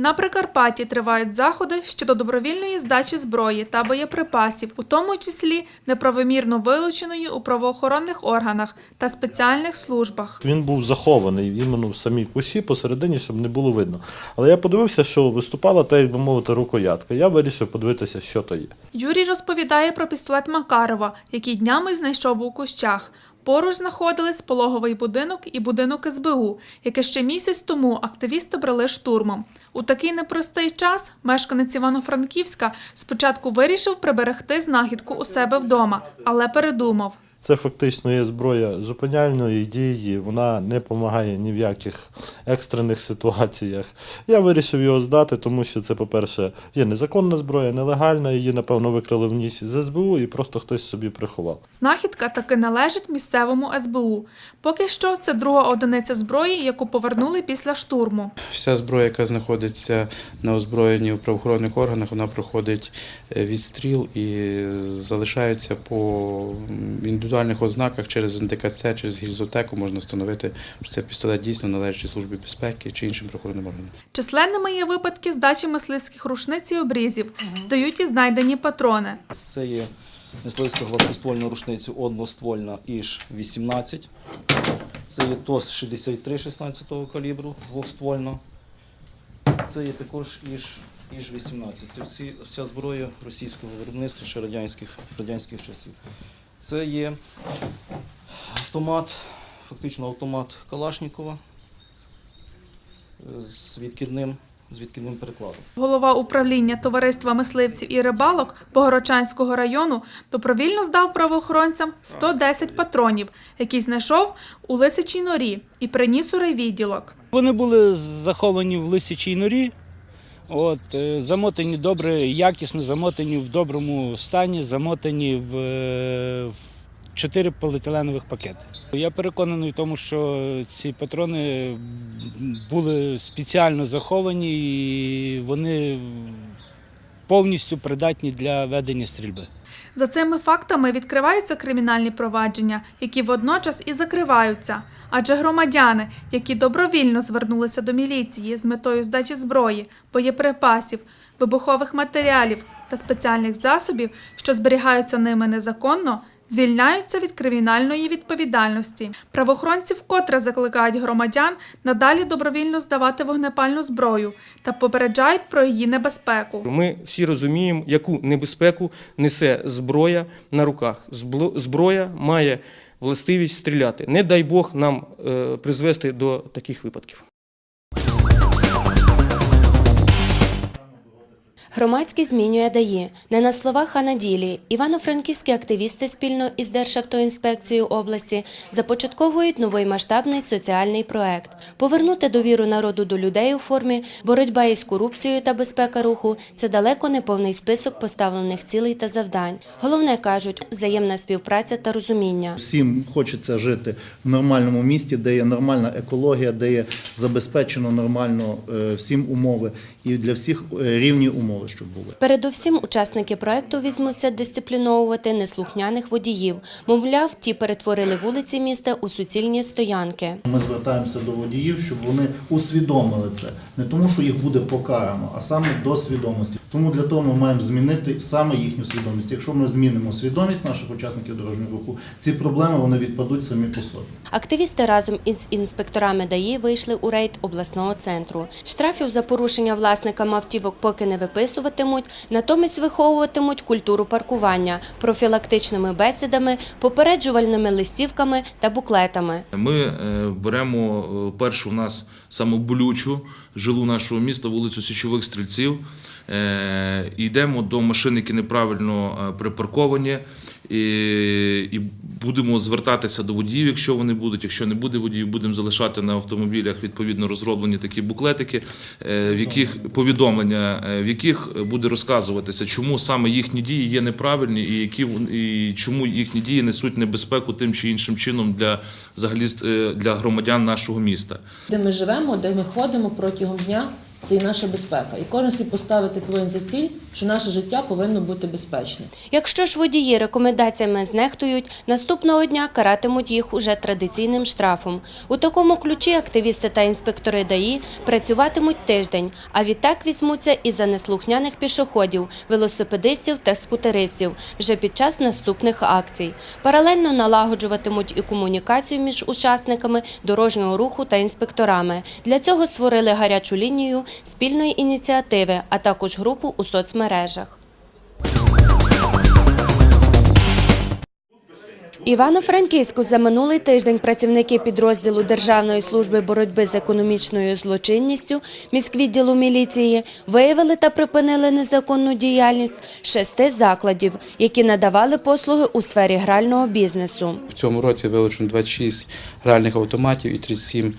На Прикарпатті тривають заходи щодо добровільної здачі зброї та боєприпасів, у тому числі неправомірно вилученої у правоохоронних органах та спеціальних службах. Він був захований іменно в самій кущі посередині, щоб не було видно. Але я подивився, що виступала та, як би мовити, рукоятка. Я вирішив подивитися, що то є. Юрій розповідає про пістолет Макарова, який днями знайшов у кущах. Поруч знаходились пологовий будинок і будинок СБУ, яке ще місяць тому активісти брали штурмом. У такий непростий час мешканець Івано-Франківська спочатку вирішив приберегти знахідку у себе вдома, але передумав. Це фактично є зброя зупиняльної дії, вона не допомагає ні в яких екстрених ситуаціях. Я вирішив його здати, тому що це, по-перше, є незаконна зброя, нелегальна, її, напевно, викрали в ніч з СБУ і просто хтось собі приховав. Знахідка таки належить місцевому СБУ. Поки що це друга одиниця зброї, яку повернули після штурму. Вся зброя, яка знаходиться на озброєнні у правоохоронних органах, вона проходить е, відстріл і залишається по індивідуальних ознаках через НДКЦ, через гільзотеку можна встановити, що це пістолет дійсно належить службі безпеки чи іншим правоохоронним органам. Численними є випадки здачі мисливських рушниць і обрізів. Здають і знайдені патрони. Це є мисливська гладкоствольна рушниця одноствольна ІЖ-18. Це є ТОС 63 16 калібру двохствольна. Це є також ІЖ, ІЖ-18. Це всі, вся зброя російського виробництва ще радянських, радянських часів. Це є автомат, фактично автомат Калашнікова з відкидним, з відкидним перекладом. Голова управління товариства мисливців і рибалок Богородчанського району добровільно здав правоохоронцям 110 патронів, які знайшов у лисичій норі і приніс у райвідділок. Вони були заховані в лисячій норі, от, е, замотані добре, якісно замотані в доброму стані, замотані в, е, чотири поліетиленових пакети. Я переконаний в тому, що ці патрони були спеціально заховані і вони повністю придатні для ведення стрільби. За цими фактами відкриваються кримінальні провадження, які водночас і закриваються. Адже громадяни, які добровільно звернулися до міліції з метою здачі зброї, боєприпасів, вибухових матеріалів та спеціальних засобів, що зберігаються ними незаконно, звільняються від кримінальної відповідальності. Правоохоронці вкотре закликають громадян надалі добровільно здавати вогнепальну зброю та попереджають про її небезпеку. Ми всі розуміємо, яку небезпеку несе зброя на руках. Зброя має властивість стріляти. Не дай Бог нам е, призвести до таких випадків. Громадськість змінює ДАІ. Не на словах, а на ділі. Івано-франківські активісти спільно із Державтоінспекцією області започатковують новий масштабний соціальний проект. Повернути довіру народу до людей у формі боротьба із корупцією та безпека руху це далеко не повний список поставлених цілей та завдань. Головне кажуть взаємна співпраця та розуміння. Всім хочеться жити в нормальному місті, де є нормальна екологія, де є забезпечено нормально е, всім умови і для всіх е, рівні умови, щоб були. Передусім, учасники проекту візьмуться дисципліновувати неслухняних водіїв. Мовляв, ті перетворили вулиці міста у суцільні стоянки. Ми звертаємося до водіїв, щоб вони усвідомили це. Не тому, що їх буде покарано, а саме до свідомості. Тому для того ми маємо змінити саме їхню свідомість. Якщо ми змінимо свідомість наших учасників дорожнього руху, ці проблеми вони відпадуть самі по собі. Активісти разом із інспекторами ДАІ вийшли у рейд обласного центру. Штрафів за порушення власникам автівок поки не виписуватимуть, натомість виховуватимуть культуру паркування профілактичними бесідами, попереджувальними листівками та буклетами. Ми е, беремо е, першу у нас саму болючу жилу нашого міста, вулицю Січових Стрільців. Е, Йдемо до машин, які неправильно е, припарковані, і, будемо звертатися до водіїв, якщо вони будуть. Якщо не буде водіїв, будемо залишати на автомобілях відповідно розроблені такі буклетики, е, в яких повідомлення, в яких буде розказуватися, чому саме їхні дії є неправильні, і які і чому їхні дії несуть небезпеку тим чи іншим чином для взагалі для громадян нашого міста. де ми живемо, де ми ходимо протягом дня, це і наша безпека. І кожен собі поставити повинен за ціль, що наше життя повинно бути безпечне. Якщо ж водії рекомендаціями знехтують, наступного дня каратимуть їх уже традиційним штрафом. У такому ключі активісти та інспектори ДАІ працюватимуть тиждень, а відтак візьмуться і за неслухняних пішоходів, велосипедистів та скутеристів вже під час наступних акцій. Паралельно налагоджуватимуть і комунікацію між учасниками дорожнього руху та інспекторами. Для цього створили гарячу лінію спільної ініціативи, а також групу у соцмережах. Івано-Франківську за минулий тиждень працівники підрозділу Державної служби боротьби з економічною злочинністю міськвідділу міліції виявили та припинили незаконну діяльність шести закладів, які надавали послуги у сфері грального бізнесу. В цьому році вилучено 26 гральних автоматів і 37 е,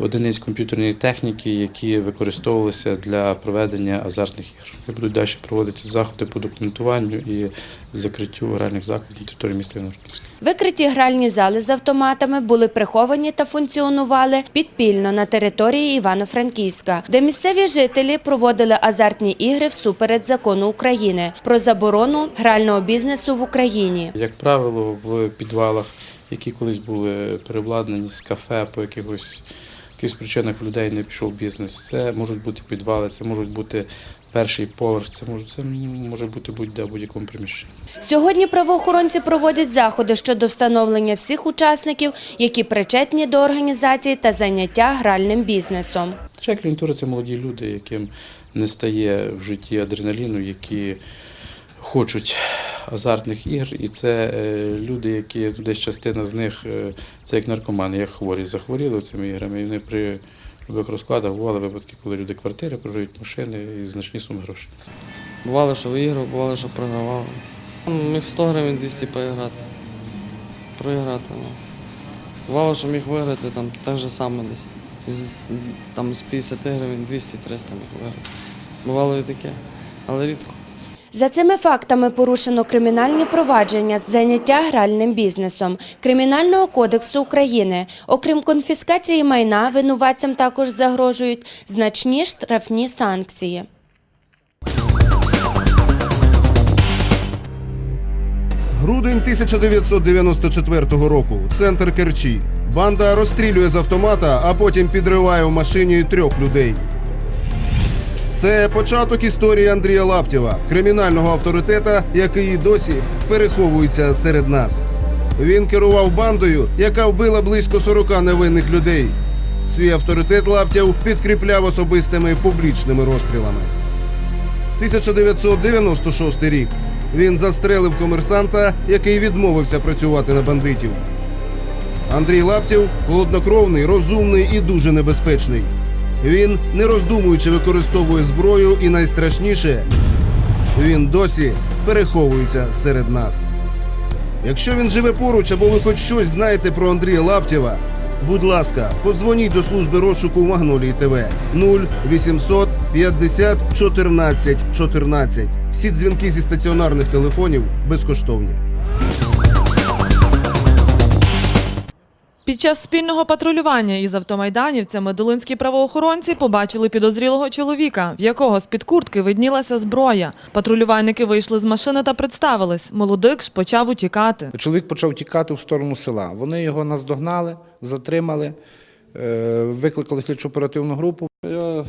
одиниць комп'ютерної техніки, які використовувалися для проведення азартних ігор. Будуть далі проводитися заходи по документуванню і закриттю гральних закладів на території міста Івано-Франківська. Викриті гральні зали з автоматами були приховані та функціонували підпільно на території Івано-Франківська, де місцеві жителі проводили азартні ігри всуперед закону України про заборону грального бізнесу в Україні. Як правило, в підвалах, які колись були переобладнані з кафе по якихось, якихось причинах людей не пішов бізнес. Це можуть бути підвали, це можуть бути перший поверх, це може, це може бути будь-де будь-якому приміщенні. Сьогодні правоохоронці проводять заходи щодо встановлення всіх учасників, які причетні до організації та заняття гральним бізнесом. Хоча клієнтура це молоді люди, яким не стає в житті адреналіну, які хочуть азартних ігр, і це е, люди, які десь частина з них е, це як наркомани, як хворі, захворіли цими іграми. І вони при любих розкладах бували випадки, коли люди квартири продають машини і значні суми грошей. Бувало, що виграв, бувало, що програвав. Міг 100 гривень 200 поіграти. Проіграти. Ну. Бувало, що міг виграти там так же само десь. З, там, з 50 гривень 200-300 міг виграти. Бувало і таке, але рідко. За цими фактами порушено кримінальні провадження з заняття гральним бізнесом Кримінального кодексу України. Окрім конфіскації майна, винуватцям також загрожують значні штрафні санкції. Грудень 1994 року. Центр Керчі. Банда розстрілює з автомата, а потім підриває в машині трьох людей. Це початок історії Андрія Лаптєва, кримінального авторитета, який і досі переховується серед нас. Він керував бандою, яка вбила близько 40 невинних людей. Свій авторитет Лаптєв підкріпляв особистими публічними розстрілами. 1996 рік. Він застрелив комерсанта, який відмовився працювати на бандитів. Андрій Лаптєв холоднокровний, розумний і дуже небезпечний. Він, не роздумуючи, використовує зброю і найстрашніше, він досі переховується серед нас. Якщо він живе поруч або ви хоч щось знаєте про Андрія Лаптєва, будь ласка, подзвоніть до служби розшуку Магнолії ТВ 0800 50 14 14. Всі дзвінки зі стаціонарних телефонів безкоштовні. Під час спільного патрулювання із автомайданівцями долинські правоохоронці побачили підозрілого чоловіка, в якого з-під куртки виднілася зброя. Патрулювальники вийшли з машини та представились. Молодик ж почав утікати. Чоловік почав тікати в сторону села. Вони його наздогнали, затримали, е, викликали слідчо оперативну групу. Я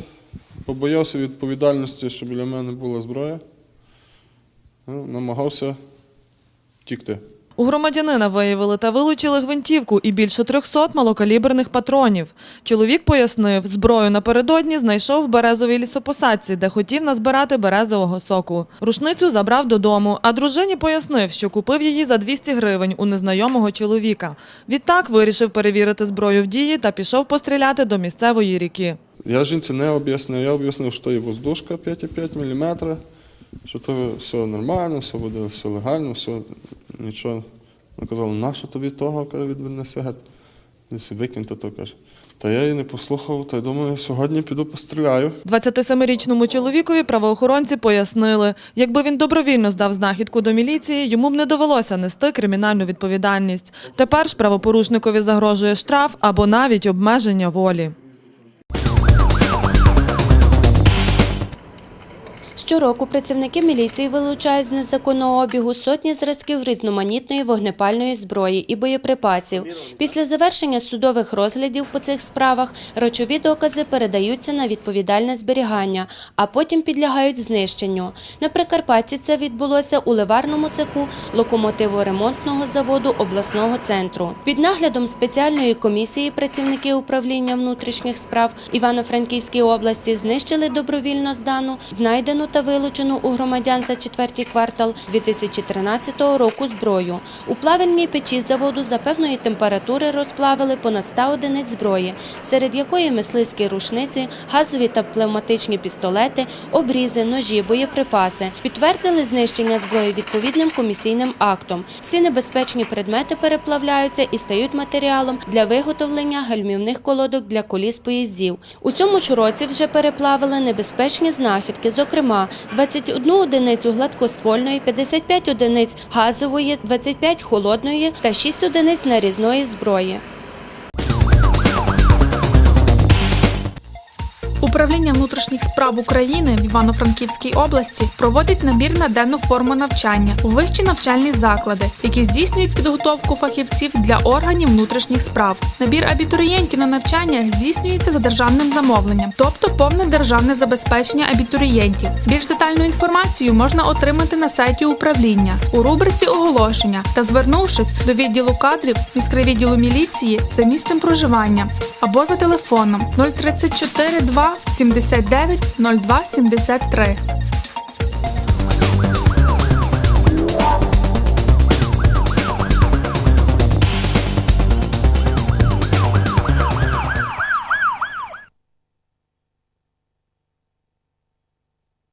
побоявся відповідальності, що біля мене була зброя. Ну, Намагався втікти. У громадянина виявили та вилучили гвинтівку і більше 300 малокаліберних патронів. Чоловік пояснив, зброю напередодні знайшов в березовій лісопосадці, де хотів назбирати березового соку. Рушницю забрав додому, а дружині пояснив, що купив її за 200 гривень у незнайомого чоловіка. Відтак вирішив перевірити зброю в дії та пішов постріляти до місцевої ріки. Я жінці не об'яснив. Я об'яснив, що є воздушка 5,5 мм, що то все нормально, все буде все легально, все нічого. Вона казала, нащо тобі того, каже, відвернеся геть. Десь викиньте то, каже. Та я її не послухав, та й думаю, сьогодні піду постріляю. 27-річному чоловікові правоохоронці пояснили, якби він добровільно здав знахідку до міліції, йому б не довелося нести кримінальну відповідальність. Тепер ж правопорушникові загрожує штраф або навіть обмеження волі. Щороку працівники міліції вилучають з незаконного обігу сотні зразків різноманітної вогнепальної зброї і боєприпасів. Після завершення судових розглядів по цих справах речові докази передаються на відповідальне зберігання, а потім підлягають знищенню. На Прикарпатті це відбулося у ливарному цеху локомотиворемонтного заводу обласного центру. Під наглядом спеціальної комісії працівники управління внутрішніх справ Івано-Франківської області знищили добровільно здану, знайдену та вилучену у громадян за четвертій квартал 2013 року зброю. У плавильній печі заводу за певної температури розплавили понад 100 одиниць зброї, серед якої мисливські рушниці, газові та пневматичні пістолети, обрізи, ножі, боєприпаси. Підтвердили знищення зброї відповідним комісійним актом. Всі небезпечні предмети переплавляються і стають матеріалом для виготовлення гальмівних колодок для коліс поїздів. У цьому ж році вже переплавили небезпечні знахідки, зокрема 21 одиницю гладкоствольної, 55 одиниць газової, 25 холодної та 6 одиниць нарізної зброї. Управління внутрішніх справ України в Івано-Франківській області проводить набір на денну форму навчання у вищі навчальні заклади, які здійснюють підготовку фахівців для органів внутрішніх справ. Набір абітурієнтів на навчання здійснюється за державним замовленням, тобто повне державне забезпечення абітурієнтів. Більш детальну інформацію можна отримати на сайті управління у рубриці оголошення та звернувшись до відділу кадрів міськрайвідділу міліції за місцем проживання або за телефоном 034 2 79 02 73.